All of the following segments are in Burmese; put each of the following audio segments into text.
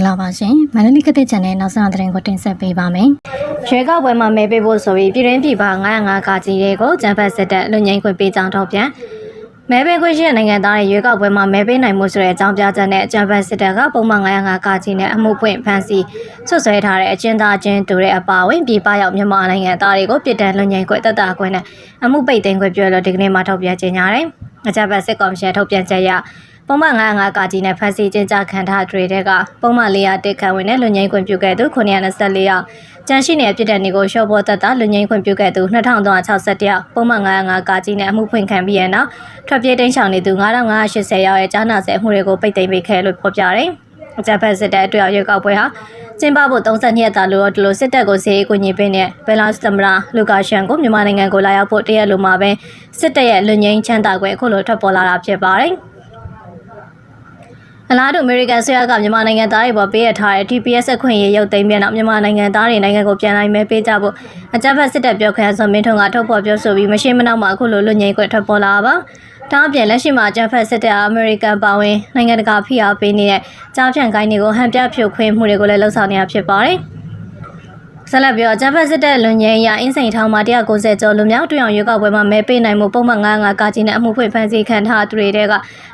္ဂလာပါရှင်မန္တလေးကတဲ့ channel နောက်ဆုံးသတင်းကိုတင်ဆက်ပေးပါမယ်ရွေးကောက်ပွဲမှာမဲပေးဖို့ဆိုပြီးပြည်တွင်းပြည်ပ905ကကြီးတွေကိုဂျမ်ဖတ်စစ်တပ်လူငိမ့်ခွင့်ပေးကြောင်းထုတ်ပြန်မဲပေးခွင့်ရှိတဲ့နိုင်ငံသားတွေရွေးကောက်ပွဲမှာမဲပေးနိုင်မှုဆိုတဲ့အကြောင်းပြချက်နဲ့ဂျမ်ဖတ်စစ်တပ်ကပုံမှန်905ကကြီးနဲ့အမှုပွင့်ဖမ်းဆီးဆွဆွဲထားတဲ့အကျဉ်းသားချင်းတူတဲ့အပါအဝင်ပြည်ပရောက်မြန်မာနိုင်ငံသားတွေကိုပြည်တံလူငိမ့်ခွင့်တက်တာခွင့်နဲ့အမှုပိတ်သိမ်းခွင့်ပြုလို့ဒီကနေ့မှထုတ်ပြန်ကြေညာတယ်အကြမ်းဖက်စစ်ကောင်စီထုတ်ပြန်ချက်အရ ပုံမှန်905ကကြီးနဲ့ဖမ်းဆီးကျင်းချခံထားတွေတဲ့ကပုံမှန်400တက်ခန့်ဝင်နဲ့လူငိမ့်ခွင့်ပြုခဲ့သူ924ယောက်ကျန်ရှိနေပြစ်တဲ့နေကိုရှော့ဘောတက်တာလူငိမ့်ခွင့်ပြုခဲ့သူ2361ယောက်ပုံမှန်905ကကြီးနဲ့အမှုဖွင့်ခံပြီးရနောက်ထွက်ပြေးတိမ်းရှောင်နေသူ9580ယောက်ရဲ့ကြားနာဆဲအမှုတွေကိုပိတ်သိမ်းပေးခဲ့လို့ဖော်ပြတယ်။အကြမ်းဖက်စစ်တပ်အတွက်ရွေးကောက်ပွဲဟာကျင်းပဖို့32ရက်တာလို့ဒီလိုစစ်တပ်ကိုစေရေးကိုညင်ပင်းနဲ့ဘယ်လာစတမရာလူကာရှန်ကိုမြန်မာနိုင်ငံကိုလာရောက်ဖို့တရက်လိုမှာပဲစစ်တပ်ရဲ့လူငိမ့်ချမ်းသာခွင့်အခုလိုထွက်ပေါ်လာတာဖြစ်ပါတယ်။ အလားတူအမေရိကန်ဆရာကမြန်မာနိုင်ငံသားတွေပေါ်ပေးရထားတဲ့ TPS အခွင့်အရေးရုပ်သိမ်းပြန်တော့မြန်မာနိုင်ငံသားတွေနိုင်ငံကိုပြန်နိုင်မဲပေးကြဖို့အကြမ်းဖက်စစ်တပ်ပြောခွင့်ရဆိုမင်းထွန်းကထုတ်ဖော်ပြောဆိုပြီးမရှိမနောက်မှာအခုလိုလွတ်ငြိမ်းခွင့်ထွက်ပေါ်လာပါ။ဒါအပြင်လက်ရှိမှာအကြမ်းဖက်စစ်တပ်အမေရိကန်ပါဝင်နိုင်ငံတကာဖိအားပေးနေတဲ့ကြားဖြန့်ကိုင်းတွေကိုဟန်ပြဖြိုခွင်းမှုတွေကိုလည်းလှုံ့ဆော်နေတာဖြစ်ပါတယ်။ ဆက်လက်ပြီးတော့ဂျပန်စစ်တပ်လွန်ငင်းရအင်းစိန်ထောင်မှာ190ကျော်လူမျိုးတွင်အောင်ရွေးကောက်ပွဲမှာမဲပေးနိုင်မှုပုံမှန်95ကကြီးနဲ့အမှုဖွင့်ဖန်ဆီးခံထားသူတွေတဲ့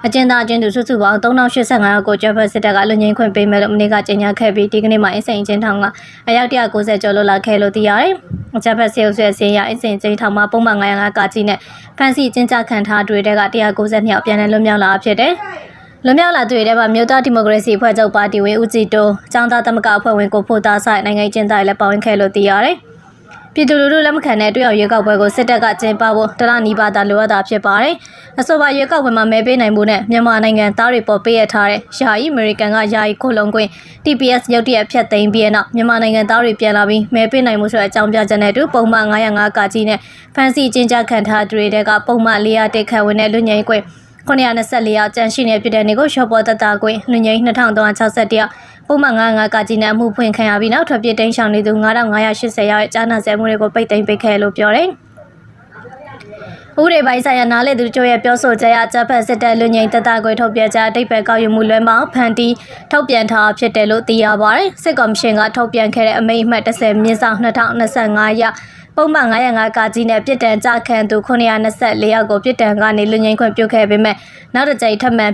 အကျဉ်းသားအကျဉ်းသူစုစုပေါင်း3085ယောက်ကိုဂျပန်စစ်တပ်ကလွန်ငင်းခွင့်ပေးမယ်လို့မနေ့ကကြေညာခဲ့ပြီးဒီကနေ့မှာအင်းစိန်အကျဉ်းထောင်ကအယောက်190ကျော်လွတ်လာခဲ့လို့သိရတယ်။ဂျပန်စေအုပ်ဆွဲစင်းရအင်းစိန်ကျင်းထောင်မှာပုံမှန်95ကကြီးနဲ့ဖန်ဆီးကျင်းချခံထားသူတွေက192ယောက်ပြန်လည်လွတ်မြောက်လာဖြစ်တယ်။ လွန်မြောက်လာသူတွေထဲမှာမြို့သားဒီမိုကရေစီအဖွဲ့ချုပ်ပါတီဝင်ဦးကြည်တိုးចောင်းသားသမဂ္ဂအဖွဲ့ဝင်ကိုဖိုသားဆိုင်နိုင်ငံကျင်းသားတွေလည်းပါဝင်ခဲ့လို့သိရတယ်။ပြည်သူလူထုလက်မခံတဲ့တွေ့အောင်ရွေးကောက်ပွဲကိုစစ်တပ်ကကျင်းပဖို့တလနီးပါးသာလိုအပ်တာဖြစ်ပါတယ်။အဆိုပါရွေးကောက်ပွဲမှာမဲပေးနိုင်မှုနဲ့မြန်မာနိုင်ငံသားတွေပေါ်ပေးရထားတဲ့ယာယီအမေရိကန်ကယာယီကိုလုံခွင့် TPS ရုတ်တရက်ဖျက်သိမ်းပြီးတဲ့နောက်မြန်မာနိုင်ငံသားတွေပြန်လာပြီးမဲပေးနိုင်မှုဆိုတဲ့အကြောင်းပြချက်နဲ့အတူပုံမှန်905ကကြီးနဲ့ဖန်စီကျင်းချခံထားသူတွေကပုံမှန်400တိတ်ခတ်ဝင်တဲ့လူငယ်ကွယ် 924ယောက်ကြန့်ရှိနေပြည်တဲ့နေကိုရှော့ပေါ်တတကွင်းလူငယ်2361ယောက်ပုံမှန်95ကကြီးနဲ့အမှုဖွင့်ခံရပြီးနောက်ထွက်ပြေးတိမ်းရှောင်နေသူ9580ယောက်ရဲ့ကြားနာဆဲမှုတွေကိုပိတ်သိမ်းပေးခဲ့လို့ပြောတယ်ဥရေပိုင်းဆိုင်ရာနားလေသူတို့ရဲ့ပြောဆိုချက်အကြဖက်စစ်တပ်လူငိန်တတကွေထုတ်ပြကြအတိတ်ပဲကောက်ယူမှုလွဲမောင်ဖန်တီထုတ်ပြန်ထားဖြစ်တယ်လို့သိရပါတယ်စစ်ကော်မရှင်ကထုတ်ပြန်ခဲ့တဲ့အမိန့်အမှတ်30မြင်းဆောင်2025ရ ပုံမှန်905ကကြီးနဲ့ပြစ်ဒဏ်ကြခံသူ924ယောက်ကိုပြစ်ဒဏ်ကနေလူငိမ့်ခွင့်ပြုခဲ့ပေမဲ့နောက်တစ်ကြိမ်ထပ်မံ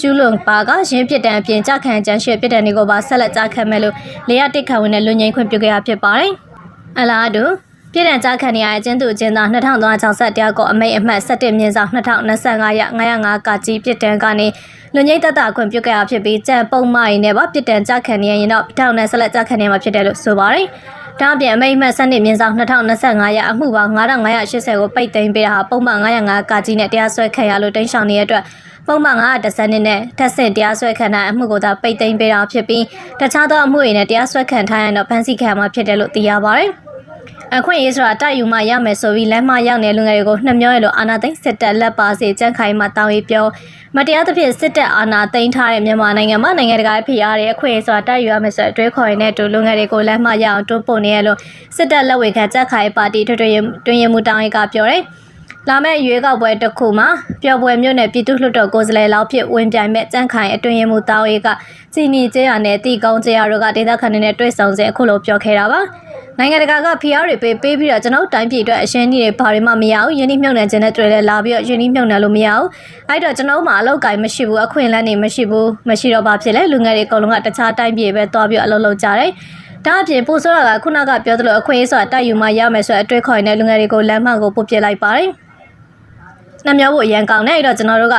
ကျူးလွန်ပါကရင်းပြစ်ဒဏ်အပြင်ကြခံကြမ်းရှိပြစ်ဒဏ်တွေကိုပါဆက်လက်ကြခံမယ်လို့လေရတစ်ခတ်ဝင်တဲ့လူငိမ့်ခွင့်ပြုခဲ့ရဖြစ်ပါတယ်။အလားတူပြည်ထန်ကြားခံရတဲ့အကျဉ်းသူအကျဉ်းသား2360တရားကိုအမိတ်အမှတ်17မြင်းဆောင်2025ရ905ကကြီးပြစ်ဒဏ်ကနေလူငိမ့်တက်တာခွင့်ပြုခဲ့ရဖြစ်ပြီးကြံပုံမှန်ရင်းနဲ့ပါပြစ်ဒဏ်ကြားခံရရင်တော့ထောင်နဲ့ဆက်လက်ကြားခံရမှာဖြစ်တယ်လို့ဆိုပါတယ်။ ဒါအပြင်အမိတ်မှတ်စနစ်မြင်းဆောင်2025ရအမှုပေါင်း9580ကိုပိတ်သိမ်းပေးတာဟာပုံမှန်905ကကြီးနဲ့တရားစွဲခံရလို့တိန့်ရှောင်နေတဲ့အတွက်ပုံမှန်910နှစ်နဲ့ထက်ဆင့်တရားစွဲခံတဲ့အမှုကိုသာပိတ်သိမ်းပေးတာဖြစ်ပြီးတခြားသောအမှုတွေနဲ့တရားစွဲခံထားရင်တော့ဖမ်းဆီးခံမှာဖြစ်တယ်လို့သိရပါတယ်။ အခွင့်အရေးဆိုတာတိုက်ယူမှရမယ်ဆိုပြီးလမ်းမရောက်နေလူငယ်တွေကိုနှမျောရလို့အာနာသိန်းစစ်တပ်လက်ပါစီကြန့်ခိုင်မှတောင်းရေးပြောမတရားသဖြင့်စစ်တပ်အာဏာသိမ်းထားတဲ့မြန်မာနိုင်ငံမှာနိုင်ငံတကာဖိအားတွေအခွင့်အရေးဆိုတာတိုက်ယူရမယ်ဆိုအတွဲခေါ်ရတဲ့တူလူငယ်တွေကိုလမ်းမရအောင်တွန်းပို့နေရလို့စစ်တပ်လက်ဝေခံကြက်ခိုင်ပါတီထွေထွေတွင်ရမှုတောင်းရေးကပြောတယ်လာမယ့်ရွေးကောက်ပွဲတစ်ခုမှာပျော်ပွဲမြို့နယ်ပြည်သူ့လွှတ်တော်ကိုယ်စားလှယ်လောက်ဖြစ်ဝင်ပြိုင်မဲ့ကြန့်ခိုင်အတွင်ရမှုတောင်းရေးကစီနီကျေးရနဲ့တီကုန်းကျေးရတို့ကဒေသခံတွေနဲ့တွေ့ဆုံစဉ်အခုလိုပြောခဲ့တာပါ နိုင်ငံတကာကဖီအားတွေပေးပေးပြီးတော့ကျွန်တော်တိုင်းပြည်အတွက်အရှင်းကြီးတွေဘာတွေမှမရဘူးယင်းနှိမ့်နှံခြင်းနဲ့တွေ့လဲလာပြီးတော့ယင်းနှိမ့်နှံလို့မရဘူးအဲ့တော့ကျွန်တော်မှအလောက်ကိုင်းမရှိဘူးအခွင့်အလမ်းတွေမရှိဘူးမရှိတော့ဘာဖြစ်လဲလူငယ်တွေအကုန်လုံးကတခြားတိုင်းပြည်ပဲသွားပြီးအလုပ်လုပ်ကြတယ်ဒါအပြင်ပို့ဆိုတာကခုနကပြောသလိုအခွင့်အရေးဆိုတာတိုက်ယူမှရမယ်ဆိုတဲ့အတွေ့ခေါ်နေတဲ့လူငယ်တွေကိုလမ်းမှကိုပို့ပြလိုက်ပါတယ်။နှမျောဖို့အရန်ကောင်းတယ်အဲ့တော့ကျွန်တော်တို့က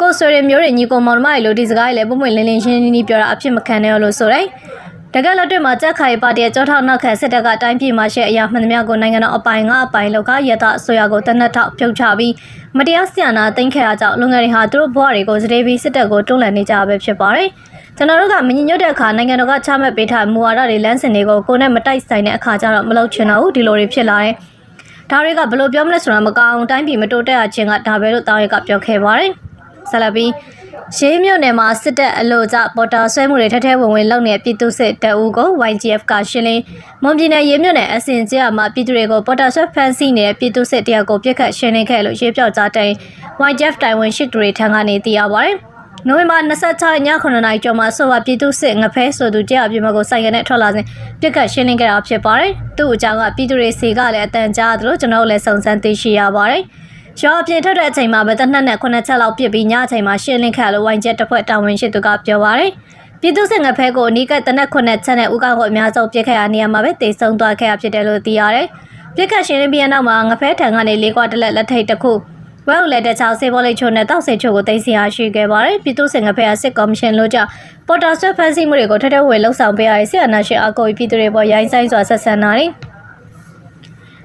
ကိုဆွေတွေမျိုးတွေညီကိုမောင်မတွေလို့ဒီစကားတွေလည်းပုံမှန်လင်းလင်းရှင်းရှင်းလေးပြောတာအဖြစ်မခံနဲ့လို့ဆိုတယ်။ တကယ်လက်တွေ့မှာကြက်ခိုင်ပါတီရဲ့ကြောထောက်နောက်ခံစစ်တပ်ကအတိုင်းပြည်မှာရှိအရာမှန်သမျှကိုနိုင်ငံတော်အပိုင်ငါအပိုင်လောက်ကရသအစိုးရကိုတနက်ထောက်ဖြုတ်ချပြီးမတရားဆီယနာတင်ခဲ့တာကြောင့်လူငယ်တွေဟာသူတို့ဘဝတွေကိုစတေးပြီးစစ်တပ်ကိုတွန်းလှန်နေကြပဲဖြစ်ပါတယ်။ကျွန်တော်တို့ကမငြညွတ်တဲ့အခါနိုင်ငံတော်ကချမှတ်ပေးထားမူဝါဒတွေလမ်းစဉ်တွေကိုကိုယ်နဲ့မတိုက်ဆိုင်တဲ့အခါကျတော့မလုပ်ချင်တော့ဘူးဒီလိုတွေဖြစ်လာတယ်။ဒါတွေကဘယ်လိုပြောမလဲဆိုတာမကောင်းတိုင်းပြည်မတိုးတက်အောင်ချင်းကဒါပဲလို့တားရဲကပြောခဲ့ပါတယ်။ဆလဘီ ရေးမြို့နယ်မှာစစ်တပ်အလို့ကြပေါ်တာဆွဲမှုတွေထထဝင်ဝင်လုပ်နေတဲ့ပြည်သူစစ်တပ်ဦးကို YGF ကရှင်းလင်းမွန်ပြည်နယ်ရေးမြို့နယ်အစင်ကျမှာပြည်သူတွေကိုပေါ်တာဆွဲဖမ်းဆီးနေတဲ့ပြည်သူစစ်တယောက်ကိုပြစ်ခတ်ရှင်းလင်းခဲ့လို့ရေးပြောက်ကြတဲ့ YGF တိုင်ဝမ်ရှိတူတွေထံကနေသိရပါတယ်။နိုဝင်ဘာ26ရက်ည9:00နာရီကျော်မှာဆိုပါပြည်သူစစ်ငဖဲဆိုသူတရားပြည်မကိုစိုက်ကနေထွက်လာစဉ်ပြစ်ခတ်ရှင်းလင်းခဲ့တာဖြစ်ပါတယ်။သူ့အကြောင်းကပြည်သူတွေစီကလည်းအတန်ကြားသလိုကျွန်တော်တို့လည်းစုံစမ်းသိရှိရပါတယ်။ ရောအပြင်ထွက်တဲ့အချိန်မှာပဲတနက်နဲ့9ချက်လောက်ပြစ်ပြီးညအချိန်မှာရှင်းလင်းခဲ့လို့ဝိုင်းချက်တစ်ဖွဲ့တာဝန်ရှိသူကပြောပါတယ်။ပြည်သူစစ်ငဖဲကိုအနီးကတနက်9ချက်နဲ့ဥက္ကဋ္ဌကိုအများဆုံးပြစ်ခတ်ရနေရမှာပဲတေဆုံးသွားခဲ့ရဖြစ်တယ်လို့သိရတယ်။ပြစ်ခတ်ရှင်းလင်းပြီးတဲ့နောက်မှာငဖဲထံကနေလေးကွာတစ်လက်လက်ထိတ်တစ်ခုဝဲဦးလက်တဲ့ချောင်းစေဘောလိတ်ချိုနဲ့တောက်စေချိုကိုတင်စီရရှိခဲ့ပါတယ်ပြည်သူ့စင်ကဖက်စစ်ကော်မရှင်လို့ကြပေါ်တာဆွဲဖန်ဆီးမှုတွေကိုထထဝေလှုပ်ဆောင်ပေးရတဲ့ဆီယနာရှင်အကိုပြည်သူတွေပေါ်ရိုင်းဆိုင်စွာဆက်ဆံတာတွေ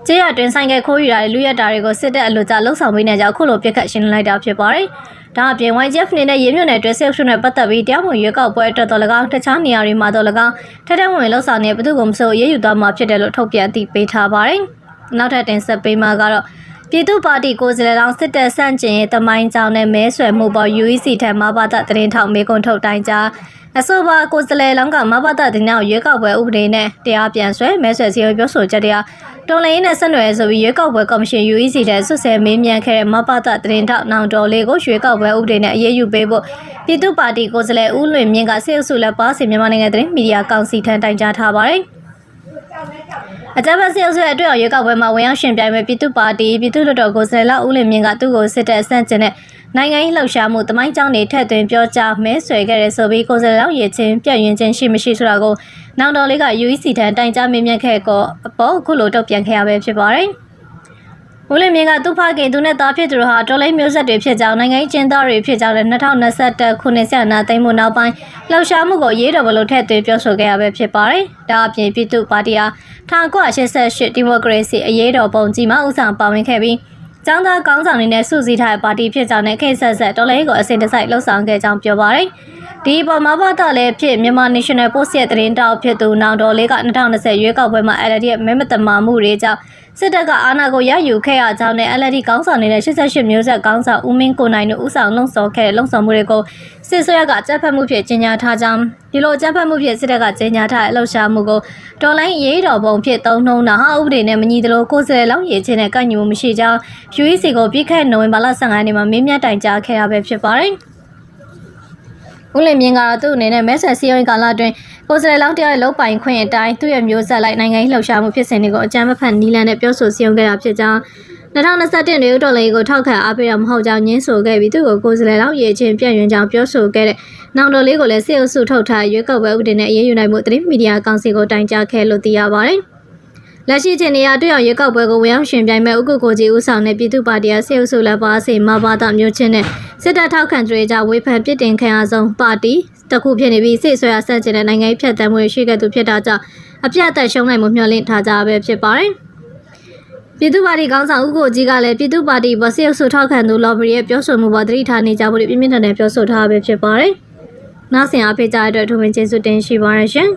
ကျေးရတွင်ဆိုင်ကခိုးယူတာတွေလူရက်တာတွေကိုစစ်တပ်အလို့ကြလှုပ်ဆောင်ပေးနေကြအခုလိုပြက်ခတ်ရှင်းလင်းလိုက်တာဖြစ်ပါတယ်ဒါအပြင် YGF နေနဲ့ရေမြုပ်နယ်တွဲဆက်ရှုနဲ့ပတ်သက်ပြီးတရားမဝင်ရွေးကောက်ပွဲအတွက်တော်၎င်းတခြားနေရာတွေမှာတော်၎င်းထထဝင်လှုပ်ဆောင်နေဘယ်သူကမဆိုရေးယူသွားမှာဖြစ်တယ်လို့ထုတ်ပြန်တည်ပေးထားပါတယ်နောက်ထပ်တင်ဆက်ပေးမှာကတော့ပြည်သူ့ပါတီကိုယ်စားလှယ်လောင်းစစ်တပ်ဆန့်ကျင်ရေးတမိုင်းကြောင်းနဲ့မဲဆွယ်မှုပေါ် UEC ထံမဘာသာတရင်ထောက်မေကွန်ထုတ်တိုင်းကြားအဆိုပါကိုယ်စားလှယ်လောင်းကမဘာသာတင်နောက်ရွေးကောက်ပွဲဥပဒေနဲ့တရားပြန်ဆွဲမဲဆွယ်စီပြောဆိုချက်တရား တော်လိုင်းနဲ့ဆက်နွယ်ဆိုပြီးရွေးကောက်ပွဲကော်မရှင် UEC တဲ့ဆွဆဲမေးမြန်းခဲ့တဲ့မဘာသာတရင်ထောက်နောင်တော်လေးကိုရွေးကောက်ပွဲဥပဒေနဲ့အရေးယူပေးဖို့ပြည်သူ့ပါတီကိုယ်စားလှယ်ဦးလွင်မြင့်ကစေအုပ်စုလက်ပါစီမြန်မာနိုင်ငံသတင်းမီဒီယာကောင်စီထံတိုင်ကြားထားပါတယ် အကြမ်းဖက်စစ်အုပ်စုရဲ့အတွက်ရွေးကောက်ပွဲမှာဝင်ရောက်ရှင်ပြိုင်မဲ့ပြည်သူ့ပါတီပြည်သူ့လွှတ်တော်ကိုယ်စားလှယ်ဦးလင်မြင့်ကသူ့ကိုစစ်တပ်ဆန့်ကျင်တဲ့နိုင်ငံရေးလှုပ်ရှားမှုတမိုင်းကြောင်းတွေထက်သွင်းပြောကြားမဲဆွယ်ခဲ့တဲ့ဆိုပြီးကိုယ်စားလှယ်လောက်ရချင်းပြည့်ရင်ချင်းရှိမရှိဆိုတာကိုနောင်တော်လေးက UEC ထံတိုင်ကြားမေးမြန်းခဲ့ကောအပေါ်အခုလိုတုတ်ပြန်ခဲ့ရပဲဖြစ်ပါတယ်။ ဦးလင်မြင့်ကသူ့ဖခင်သူနဲ့သားဖြစ်သူတို့ဟာတော်လိုင်းမျိုးဆက်တွေဖြစ်ကြောင်းနိုင်ငံကျင်းသားတွေဖြစ်ကြောင်းနဲ့2021ခုနှစ်ဆက်နာသိမ်းမှုနောက်ပိုင်းလှုပ်ရှားမှုကိုရေးတော်ဘလို့ထည့်သွင်းပြောဆိုခဲ့ရပဲဖြစ်ပါတယ်။ဒါအပြင်ပြည်သူ့ပါတီဟာ1988ဒီမိုကရေစီအရေးတော်ပုံကြီးမှဥဆောင်ပါဝင်ခဲ့ပြီးကျောင်းသားကောင်းဆောင်တွေနဲ့စုစည်းထားတဲ့ပါတီဖြစ်ကြောင်းနဲ့ခေတ်ဆက်ဆက်တော်လိုင်းကိုအစဉ်တစိုက်လှုပ်ဆောင်ခဲ့ကြောင်းပြောပါတယ်။ ဒီပေါ်မှာဘာသာလည်းဖြစ်မြန်မာ National Post ရဲ့သတင်းတောက်ဖြစ်သူနောင်တော်လေးက2020ရွေးကောက်ပွဲမှာ LD ရဲ့မဲမတမာမှုတွေကြောင့်စစ်တပ်ကအာဏာကိုရယူခဲ့ရကြောင်းနဲ့ LD ကောင်းဆောင်နေတဲ့88မျိုးဆက်ကောင်းဆောင်ဦးမင်းကိုနိုင်တို့ဦးဆောင်လှုံ့ဆော်ခဲ့တဲ့လှုံ့ဆော်မှုတွေကိုစစ်ဆွဲကတပ်ဖက်မှုဖြစ်ကြီးညာထားကြောင်းဒီလိုတပ်ဖက်မှုဖြစ်စစ်တပ်ကကြီးညာထားတဲ့လှုပ်ရှားမှုကိုတော်လိုင်းရေးတော်ပုံဖြစ်သုံးနှုံးတာဟာဥပဒေနဲ့မညီသလိုကိုယ်စားလှယ်လောင်းရည်ချင်းနဲ့ကန့်ညီမှုမရှိကြောင်း UEC ကိုပြီးခဲ့တဲ့နိုဝင်ဘာလ15ရက်နေ့မှာမင်းမြတ်တိုင်ကြားခဲ့ရပဲဖြစ်ပါတယ်။ ဦးလင်မြင့်ကတော့သူ့အနေနဲ့မဲဆက်စီရင်ကာလအတွင်းကိုယ်စားလှယ်လောင်းတရားရဲ့လုံပိုင်ခွင့်အတိုင်းသူ့ရဲ့မျိုးဆက်လိုက်နိုင်ငံရေးလှုပ်ရှားမှုဖြစ်စဉ်တွေကိုအကြမ်းမဖက်နီးလန်းနဲ့ပြောဆိုစီရင်ခဲ့တာဖြစ်ကြောင်း2021နေဦးတော်လေးကိုထောက်ခံအားပေးရမဟုတ်ကြောင်းညင်းဆိုခဲ့ပြီးသူ့ကိုကိုယ်စားလှယ်လောင်းရည်ချင်းပြည့်ရင်ကြောင်းပြောဆိုခဲ့တဲ့နောက်တော်လေးကိုလည်းစေအုပ်စုထုတ်ထားရွေးကောက်ပွဲဥပဒေနဲ့အရေးယူနိုင်မှုသတင်းမီဒီယာကောင်စီကိုတိုင်ကြားခဲ့လို့သိရပါတယ်။ လက်ရှိချိန်နေရတွေ့အောင်ရွေးကောက်ပွဲကိုဝင်ရောက်ရှင်ပြိုင်မဲ့ဥက္ကုကိုကြီးဦးဆောင်တဲ့ပြည်သူ့ပါတီရဲ့စေအုပ်စုလက်ပါစေမဘာသာမျိုးချင်းနဲ့စစ်တပ်ထောက်ခံသူတွေကြောင့်ဝေဖန်ပြစ်တင်ခံရဆုံးပါတီတစ်ခုဖြစ်နေပြီးစစ်ဆွဲရဆက်ကျင်တဲ့နိုင်ငံရေးဖြတ်တမ်းမှုရှိခဲ့သူဖြစ်တာကြောင့်အပြတ်အသက်ရှုံးနိုင်မှုမျှော်လင့်ထားကြပဲဖြစ်ပါတယ်။ပြည်သူ့ပါတီခေါင်းဆောင်ဦးကိုကြီးကလည်းပြည်သူ့ပါတီဗစစ်အုပ်စုထောက်ခံသူလော်ဘရီရဲ့ပြောဆိုမှုပေါ်သတိထားနေကြဖို့ပြင်းပြင်းထန်ထန်ပြောဆိုထားပဲဖြစ်ပါတယ်။နောက်ဆင်အားပေးကြတဲ့အတွက်ထုံးဝင်ကျေးဇူးတင်ရှိပါရရှင်။